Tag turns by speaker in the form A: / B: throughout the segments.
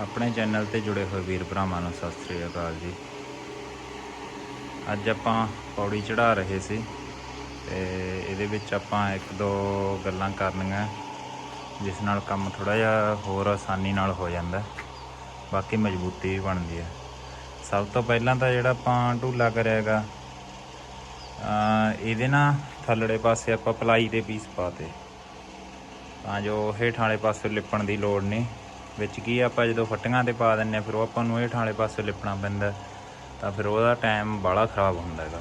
A: ਆਪਣੇ ਚੈਨਲ ਤੇ ਜੁੜੇ ਹੋਏ ਵੀਰ ਭਰਾਵਾਂ ਨੂੰ ਸਤਿ ਸ੍ਰੀ ਅਕਾਲ ਜੀ। ਅੱਜ ਆਪਾਂ ਪੌੜੀ ਚੜਾ ਰਹੇ ਸੀ ਤੇ ਇਹਦੇ ਵਿੱਚ ਆਪਾਂ ਇੱਕ ਦੋ ਗੱਲਾਂ ਕਰਨੀਆਂ, ਜਿਸ ਨਾਲ ਕੰਮ ਥੋੜਾ ਜਿਹਾ ਹੋਰ ਆਸਾਨੀ ਨਾਲ ਹੋ ਜਾਂਦਾ, ਬਾਕੀ ਮਜ਼ਬੂਤੀ ਵੀ ਬਣਦੀ ਹੈ। ਸਭ ਤੋਂ ਪਹਿਲਾਂ ਤਾਂ ਜਿਹੜਾ ਆਪਾਂ ਢੂਲਾ ਕਰਿਆਗਾ ਇਹਦੇ ਨਾ ਥੱਲੜੇ ਪਾਸੇ ਆਪਾਂ ਪਲਾਈ ਦੇ ਪੀਸ ਪਾਤੇ ਤਾਂ ਜੋ ਹੇਠਾਂ ਵਾਲੇ ਪਾਸੇ ਲਿਪਣ ਦੀ ਲੋੜ ਨਹੀਂ। ਵਿੱਚ ਕੀ ਆਪਾਂ ਜਦੋਂ ਫੱਟੀਆਂ ਤੇ ਪਾ ਦਿੰਨੇ ਆ ਫਿਰ ਉਹ ਆਪਾਂ ਨੂੰ ਹੇਠਾਂ ਵਾਲੇ ਪਾਸੇ ਲਿਪਣਾ ਪੈਂਦਾ ਤਾਂ ਫਿਰ ਉਹਦਾ ਟਾਈਮ ਬਾਹਲਾ ਖਰਾਬ ਹੁੰਦਾ ਹੈਗਾ।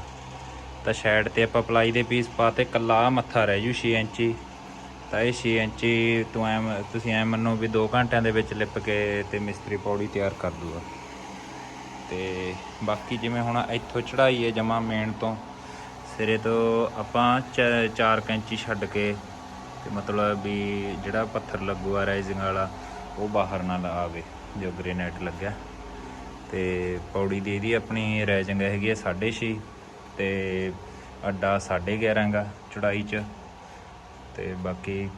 A: ਤਾਂ ਸਾਈਡ ਤੇ ਆਪਾਂ ਪਲਾਈ ਦੇ ਪੀਸ ਪਾਤੇ ਕੱਲਾ ਆਹ ਮੱਥਾ ਰਹਿ ਜੂ 6 ਇੰਚੀ। ਤਾਂ ਇਹ 6 ਇੰਚੀ ਤੂੰ ਐ ਤੁਸੀਂ ਐ ਮੰਨੋ ਵੀ 2 ਘੰਟਿਆਂ ਦੇ ਵਿੱਚ ਲਿਪ ਕੇ ਤੇ ਮਿਸਤਰੀ ਪੌੜੀ ਤਿਆਰ ਕਰ ਦੂਗਾ। ਤੇ ਬਾਕੀ ਜਿਵੇਂ ਹੁਣ ਇੱਥੋਂ ਚੜਾਈ ਹੈ ਜਮਾ ਮੇਨ ਤੋਂ, ਸਿਰੇ ਤੋਂ ਆਪਾਂ 4 ਇੰਚੀ ਛੱਡ ਕੇ, ਤੇ ਮਤਲਬ ਵੀ ਜਿਹੜਾ ਪੱਥਰ ਲੱਗੂਗਾ ਰਾਈਜ਼ਿੰਗ ਵਾਲਾ ਉਹ ਬਾਹਰ ਨਾ ਲਾ ਆਵੇ ਜੋ ਗ੍ਰੇਨਾਈਟ ਲੱਗਿਆ। ਤੇ ਪੌੜੀ ਦੀ ਇਹਦੀ ਆਪਣੀ ਰਾਈਜ਼ਿੰਗ ਹੈਗੀ ਹੈ 6.5 ਤੇ ਅੱਡਾ 11.5 ਗਾ ਚੜਾਈ ਚ। ਤੇ ਬਾਕੀ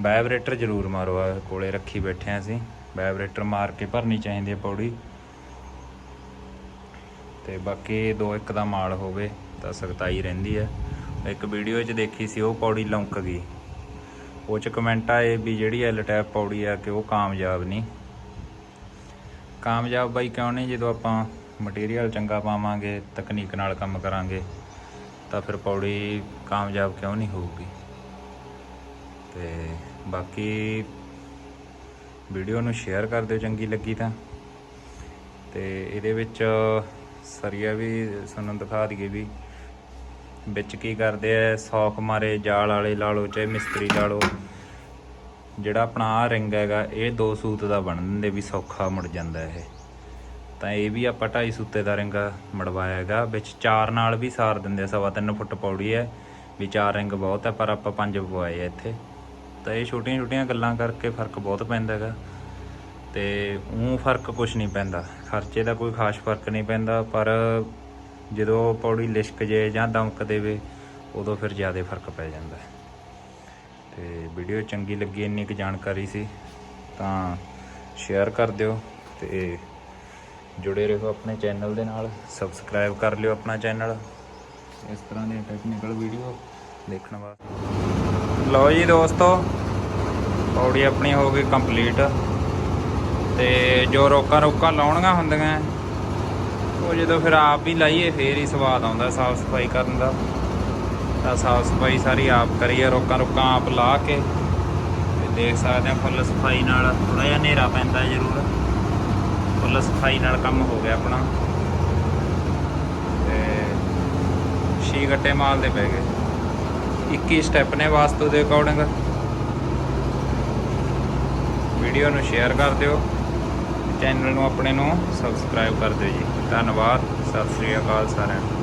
A: ਵਾਈਬ੍ਰੇਟਰ ਜ਼ਰੂਰ ਮਾਰੋ, ਆ ਕੋਲੇ ਰੱਖੀ ਬੈਠੇ ਆ ਅਸੀਂ। ਵਾਈਬ੍ਰੇਟਰ ਮਾਰ ਕੇ ਭਰਨੀ ਚਾਹੀਦੀ ਹੈ ਪੌੜੀ। ਤੇ ਬਾਕੀ ਦੋ ਇੱਕ ਦਾ ਮਾਲ ਹੋਵੇ ਤਾਂ ਸਖਤਾਈ ਰਹਿੰਦੀ ਹੈ ਇੱਕ ਵੀਡੀਓ 'ਚ ਦੇਖੀ ਸੀ, ਉਹ ਪੌੜੀ ਲੌਂਕ ਗਈ। ਉਹ 'ਚ ਕਮੈਂਟ ਆਏ ਵੀ ਜਿਹੜੀ ਐਲ ਲਟੈਪ ਪੌੜੀ ਆ ਕਿ ਉਹ ਕਾਮਯਾਬ ਨਹੀਂ। ਕਾਮਯਾਬ ਬਾਈ ਕਿਉਂ ਨਹੀਂ? ਜਦੋਂ ਆਪਾਂ ਮਟੀਰੀਅਲ ਚੰਗਾ ਪਾਵਾਂਗੇ, ਤਕਨੀਕ ਨਾਲ ਕੰਮ ਕਰਾਂਗੇ, ਤਾਂ ਫਿਰ ਪੌੜੀ ਕਾਮਯਾਬ ਕਿਉਂ ਨਹੀਂ ਹੋਊਗੀ? ਤੇ ਬਾਕੀ ਵੀਡੀਓ ਨੂੰ ਸ਼ੇਅਰ ਕਰ ਦਿਓ ਚੰਗੀ ਲੱਗੀ ਤਾਂ। ਤੇ ਇਹਦੇ ਵਿੱਚ ਸਰੀਆ ਵੀ ਸਾਨੂੰ ਦਿਖਾ ਦਈਏ ਵੀ ਵਿੱਚ ਕੀ ਕਰਦੇ ਆ, ਸੌਖ ਮਾਰੇ, ਜਾਲ ਵਾਲੇ ਲਾ ਲਓ, ਚਾਹੇ ਮਿਸਤਰੀ ਲਾ ਲਓ। ਜਿਹੜਾ ਆਪਣਾ ਆ ਰਿੰਗ ਹੈਗਾ, ਇਹ ਦੋ ਸੂਤ ਦਾ ਬਣ ਦਿੰਦੇ ਵੀ ਸੌਖਾ ਮੁੜ ਜਾਂਦਾ ਇਹ। ਤਾਂ ਇਹ ਵੀ ਆਪਾਂ ਢਾਈ ਸੂਤੇ ਦਾ ਰਿੰਗ ਮੜਵਾਇਆ ਹੈਗਾ, ਵਿੱਚ ਚਾਰ ਨਾਲ ਵੀ ਸਾਰ ਦਿੰਦੇ ਸਵਾ ਤਿੰਨ ਫੁੱਟ ਪੌੜੀ ਹੈ, ਵੀ ਚਾਰ ਰਿੰਗ ਬਹੁਤ ਹੈ, ਪਰ ਆਪਾਂ ਪੰਜ ਪਵਾਏ ਆ ਇੱਥੇ। ਤਾਂ ਇਹ ਛੋਟੀਆਂ ਛੋਟੀਆਂ ਗੱਲਾਂ ਕਰਕੇ ਫ਼ਰਕ ਬਹੁਤ ਪੈਂਦਾ ਹੈਗਾ। ਤੇ ਉਹ ਫ਼ਰਕ ਕੁਝ ਨਹੀਂ ਪੈਂਦਾ। ਖਰਚੇ ਦਾ ਕੋਈ ਖਾਸ ਫ਼ਰਕ ਨਹੀਂ ਪੈਂਦਾ, ਪਰ ਜਦੋਂ ਪੌੜੀ ਲਿਸ਼ਕ ਜੇ ਜਾਂ ਦਮਕ ਦੇਵੇ, ਉਦੋਂ ਫਿਰ ਜ਼ਿਆਦਾ ਫ਼ਰਕ ਪੈ ਜਾਂਦਾ ਹੈ। ਤੇ ਵੀਡੀਓ ਚੰਗੀ ਲੱਗੀ, ਇੰਨੀ ਕੁ ਜਾਣਕਾਰੀ ਸੀ, ਤਾਂ ਸ਼ੇਅਰ ਕਰ ਦਿਓ ਤੇ ਜੁੜੇ ਰਹੋ ਆਪਣੇ ਚੈਨਲ ਦੇ ਨਾਲ ਸਬਸਕ੍ਰਾਈਬ ਕਰ ਲਿਓ ਆਪਣਾ ਚੈਨਲ ਇਸ ਤਰ੍ਹਾਂ ਦੀ ਟੈਕਨੀਕਲ ਵੀਡੀਓ ਦੇਖਣ ਵਾਸਤੇ। ਲਓ ਜੀ ਦੋਸਤੋ, ਪੌੜੀ ਆਪਣੀ ਹੋ ਗਈ ਕੰਪਲੀਟ ਤੇ ਜੋ ਰੋਕਾਂ ਰੋਕਾਂ ਲਾਉਣੀਆਂ ਹੁੰਦੀਆਂ ਉਹ ਜਦੋਂ ਫਿਰ ਆਪ ਵੀ ਲਾਈਏ, ਫੇਰ ਹੀ ਸਵਾਦ ਆਉਂਦਾ ਸਾਫ਼ ਸਫ਼ਾਈ ਕਰਨ ਦਾ। ਤਾਂ ਸਾਫ਼ ਸਫ਼ਾਈ ਸਾਰੀ ਆਪ ਕਰੀਏ, ਰੋਕਾਂ ਰੋਕਾਂ ਆਪ ਲਾ ਕੇ। ਤੇ ਦੇਖ ਸਕਦੇ ਆ ਫੁੱਲ ਸਫ਼ਾਈ ਨਾਲ ਥੋੜਾ ਜਿਹਾ ਹਨੇਰਾ ਪੈਂਦਾ ਜ਼ਰੂਰ। ਫੁੱਲ ਸਫ਼ਾਈ ਨਾਲ ਕੰਮ ਹੋ ਗਿਆ ਆਪਣਾ। ਤੇ ਛੇ ਗੱਟੇ ਮਾਲ ਦੇ ਪੈ ਗਏ। 21 ਸਟੈਪ ਨੇ ਵਾਸਤੂ ਦੇ ਅਕੋਰਡਿੰਗ। ਵੀਡੀਓ ਨੂੰ ਸ਼ੇਅਰ ਕਰ ਦਿਓ। ਚੈਨਲ ਨੂੰ, ਆਪਣੇ ਨੂੰ ਸਬਸਕ੍ਰਾਈਬ ਕਰ ਦਿਓ ਜੀ। ਧੰਨਵਾਦ ਸਤਿ ਸ੍ਰੀ ਅਕਾਲ ਸਾਰਿਆਂ ਨੂੰ।